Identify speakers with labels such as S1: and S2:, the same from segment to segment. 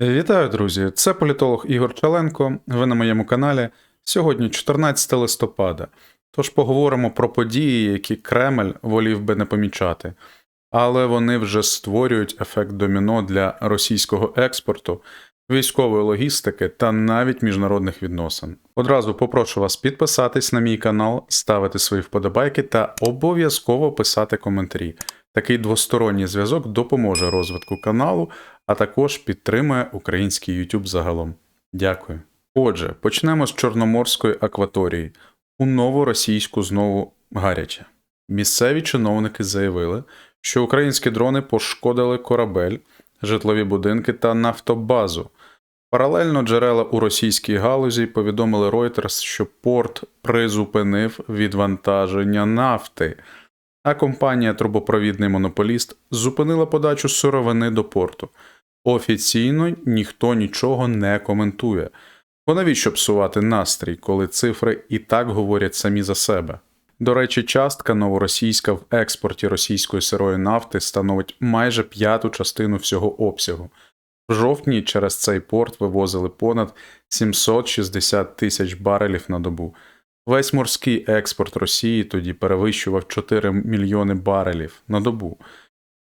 S1: Вітаю, друзі! Це політолог Ігор Чаленко. Ви на моєму каналі. Сьогодні 14 листопада. Тож поговоримо про події, які Кремль волів би не помічати, але вони вже створюють ефект доміно для російського експорту, військової логістики та навіть міжнародних відносин. Одразу попрошу вас підписатись на мій канал, ставити свої вподобайки та обов'язково писати коментарі. Такий двосторонній зв'язок допоможе розвитку каналу, а також підтримує український YouTube загалом. Дякую. Отже, почнемо з Чорноморської акваторії. У новоросійську знову гаряче. Місцеві чиновники заявили, що українські дрони пошкодили корабель, житлові будинки та нафтобазу. Паралельно джерела у російській галузі повідомили Reuters, що порт призупинив відвантаження нафти, а компанія Трубопровідний монополіст зупинила подачу сировини до порту. Офіційно ніхто нічого не коментує. Бо навіщо псувати настрій, коли цифри і так говорять самі за себе? До речі, частка новоросійська в експорті російської сирої нафти становить майже п'яту частину всього обсягу. В жовтні через цей порт вивозили понад 760 тисяч барелів на добу. Весь морський експорт Росії тоді перевищував 4 мільйони барелів на добу.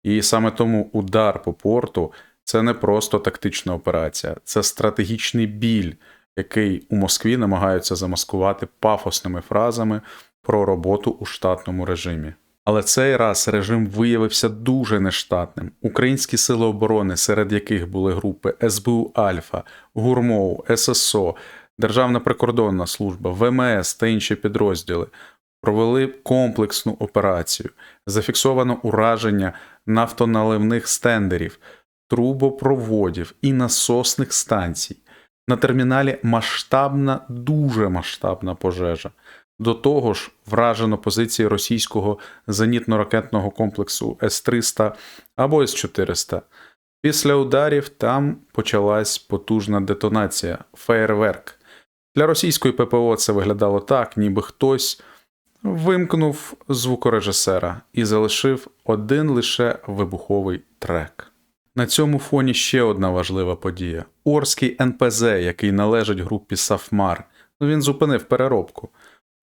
S1: І саме тому удар по порту це не просто тактична операція, це стратегічний біль, який у Москві намагаються замаскувати пафосними фразами про роботу у штатному режимі. Але цей раз режим виявився дуже нештатним. Українські сили оборони, серед яких були групи СБУ Альфа, ГУРМОУ, ССО, Державна прикордонна служба, ВМС та інші підрозділи, провели комплексну операцію. Зафіксовано ураження нафтоналивних стендерів, трубопроводів і насосних станцій. На терміналі масштабна, дуже масштабна пожежа. До того ж, вражено позиції російського зенітно-ракетного комплексу С-300 або С-400. Після ударів там почалась потужна детонація феєрверк. Для російської ППО це виглядало так, ніби хтось вимкнув звукорежисера і залишив один лише вибуховий трек. На цьому фоні ще одна важлива подія: Орський НПЗ, який належить групі Сафмар, він зупинив переробку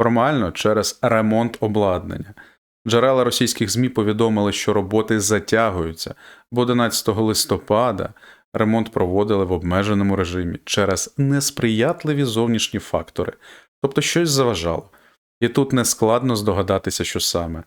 S1: формально через ремонт обладнання. Джерела російських ЗМІ повідомили, що роботи затягуються, бо 11 листопада ремонт проводили в обмеженому режимі через несприятливі зовнішні фактори, тобто щось заважало. І тут не складно здогадатися, що саме.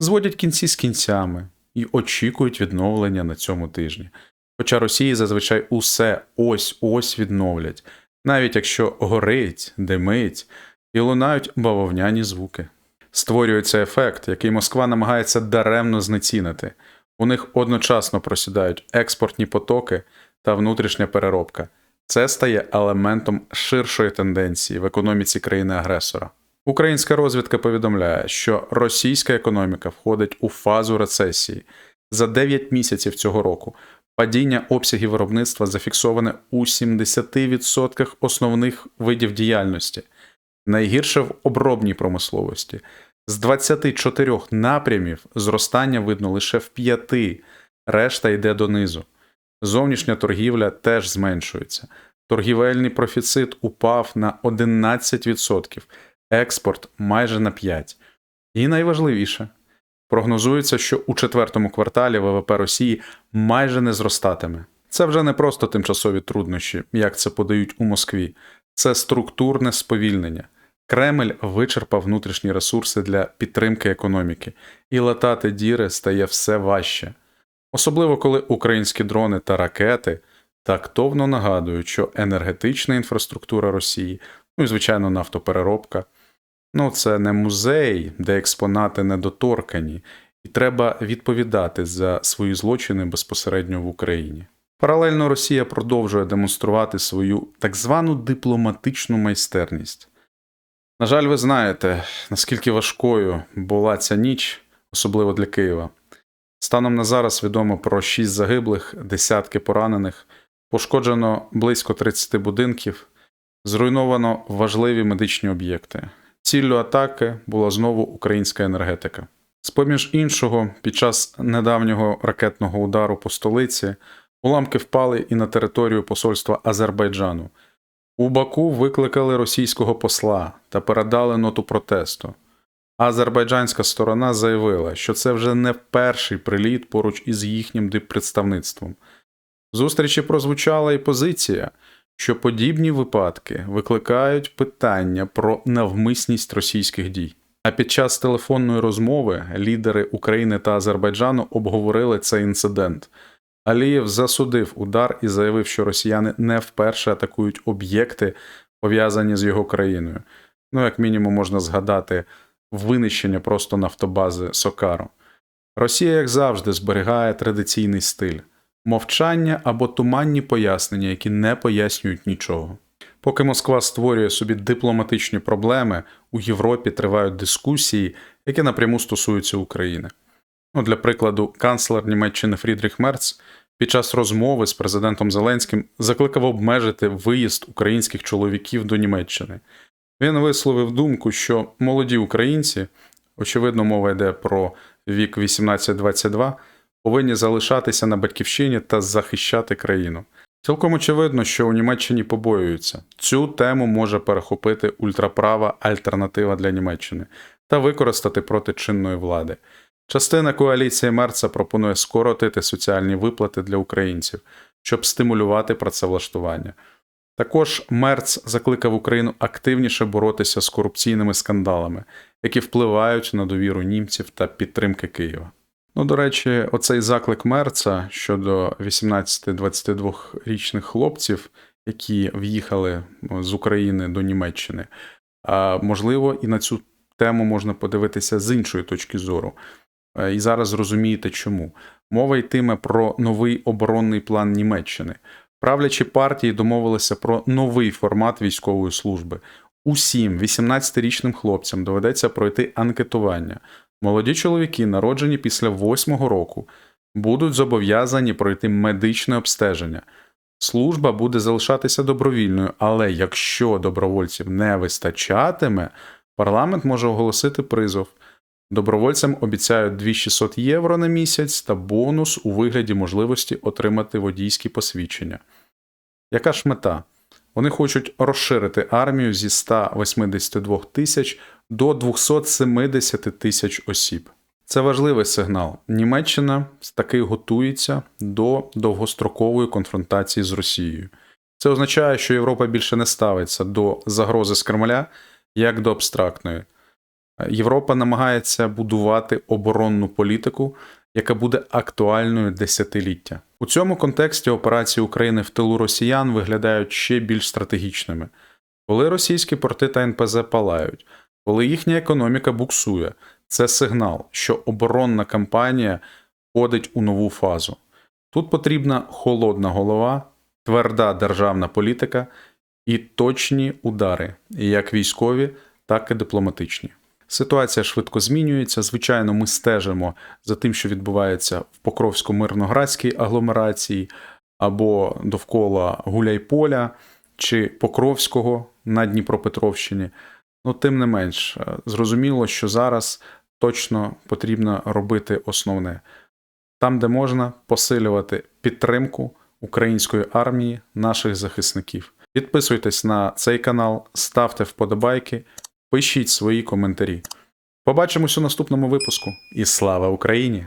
S1: Зводять кінці з кінцями і очікують відновлення на цьому тижні. Хоча Росії зазвичай усе ось ось відновлять, навіть якщо горить, димить і лунають бавовняні звуки. Створюється ефект, який Москва намагається даремно знецінити. У них одночасно просідають експортні потоки та внутрішня переробка. Це стає елементом ширшої тенденції в економіці країни-агресора. Українська розвідка повідомляє, що російська економіка входить у фазу рецесії. За 9 місяців цього року падіння обсягів виробництва зафіксоване у 70% основних видів діяльності, найгірше в обробній промисловості. З 24 напрямів зростання видно лише в 5, решта йде донизу. Зовнішня торгівля теж зменшується. Торгівельний профіцит упав на 11%, експорт майже на 5%. І найважливіше, прогнозується, що у четвертому кварталі ВВП Росії майже не зростатиме. Це вже не просто тимчасові труднощі, як це подають у Москві, це структурне сповільнення. Кремль вичерпав внутрішні ресурси для підтримки економіки, і латати діри стає все важче. Особливо коли українські дрони та ракети тактовно нагадують, що енергетична інфраструктура Росії, ну і звичайно, нафтопереробка, ну це не музей, де експонати недоторкані, і треба відповідати за свої злочини безпосередньо в Україні. Паралельно Росія продовжує демонструвати свою так звану дипломатичну майстерність. На жаль, ви знаєте, наскільки важкою була ця ніч, особливо для Києва. Станом на зараз відомо про 6 загиблих, десятки поранених, пошкоджено близько 30 будинків, зруйновано важливі медичні об'єкти. Ціллю атаки була знову українська енергетика. З поміж іншого, під час недавнього ракетного удару по столиці Уламки впали і на територію посольства Азербайджану. У Баку викликали російського посла та передали ноту протесту. Азербайджанська сторона заявила, що це вже не перший приліт поруч із їхнім диппредставництвом. Зустрічі прозвучала і позиція, що подібні випадки викликають питання про навмисність російських дій. А під час телефонної розмови лідери України та Азербайджану обговорили цей інцидент. Алієв засудив удар і заявив, що росіяни не вперше атакують об'єкти, пов'язані з його країною. Ну, як мінімум, можна згадати винищення просто нафтобази Сокару. Росія, як завжди, зберігає традиційний стиль мовчання або туманні пояснення, які не пояснюють нічого. Поки Москва створює собі дипломатичні проблеми, у Європі тривають дискусії, які напряму стосуються України. Ну, для прикладу, канцлер Німеччини Фрідріх Мерц під час розмови з президентом Зеленським закликав обмежити виїзд українських чоловіків до Німеччини. Він висловив думку, що молоді українці, очевидно, мова йде про вік 18-22, повинні залишатися на батьківщині та захищати країну. Цілком очевидно, що у Німеччині побоюються. Цю тему може перехопити ультраправа альтернатива для Німеччини та використати проти чинної влади. Частина коаліції Мерца пропонує скоротити соціальні виплати для українців, щоб стимулювати працевлаштування. Також Мерц закликав Україну активніше боротися з корупційними скандалами, які впливають на довіру німців та підтримки Києва. Ну, до речі, оцей заклик Мерца щодо 18-22-річних хлопців, які в'їхали з України до Німеччини, можливо, і на цю тему можна подивитися з іншої точки зору. Е, І зараз зрозумієте чому. Мова йтиме про новий оборонний план Німеччини. Правлячі партії домовилися про новий формат військової служби. Усім 18-річним хлопцям доведеться пройти анкетування. Молоді чоловіки, народжені після 8 року, будуть зобов'язані пройти медичне обстеження. Служба буде залишатися добровільною, але якщо добровольців не вистачатиме, парламент може оголосити призов. Добровольцям обіцяють 2600 євро на місяць та бонус у вигляді можливості отримати водійські посвідчення. Яка ж мета? Вони хочуть розширити армію зі 182 тисяч до 270 тисяч осіб. Це важливий сигнал. Німеччина таки готується до довгострокової конфронтації з Росією. Це означає, що Європа більше не ставиться до загрози з Кремля як до абстрактної. Європа намагається будувати оборонну політику, яка буде актуальною десятиліття. У цьому контексті операції України в тилу росіян виглядають ще більш стратегічними. Коли російські порти та НПЗ палають, коли їхня економіка буксує, це сигнал, що оборонна кампанія входить у нову фазу. Тут потрібна холодна голова, тверда державна політика і точні удари, як військові, так і дипломатичні. Ситуація швидко змінюється. Звичайно, ми стежимо за тим, що відбувається в Покровсько-Мирноградській агломерації або довкола Гуляйполя чи Покровського на Дніпропетровщині. Ну, тим не менш, е, зрозуміло, що зараз точно потрібно робити основне там, де можна посилювати підтримку української армії, наших захисників. Підписуйтесь на цей канал, ставте вподобайки, пишіть свої коментарі. Побачимось у наступному випуску. І слава Україні!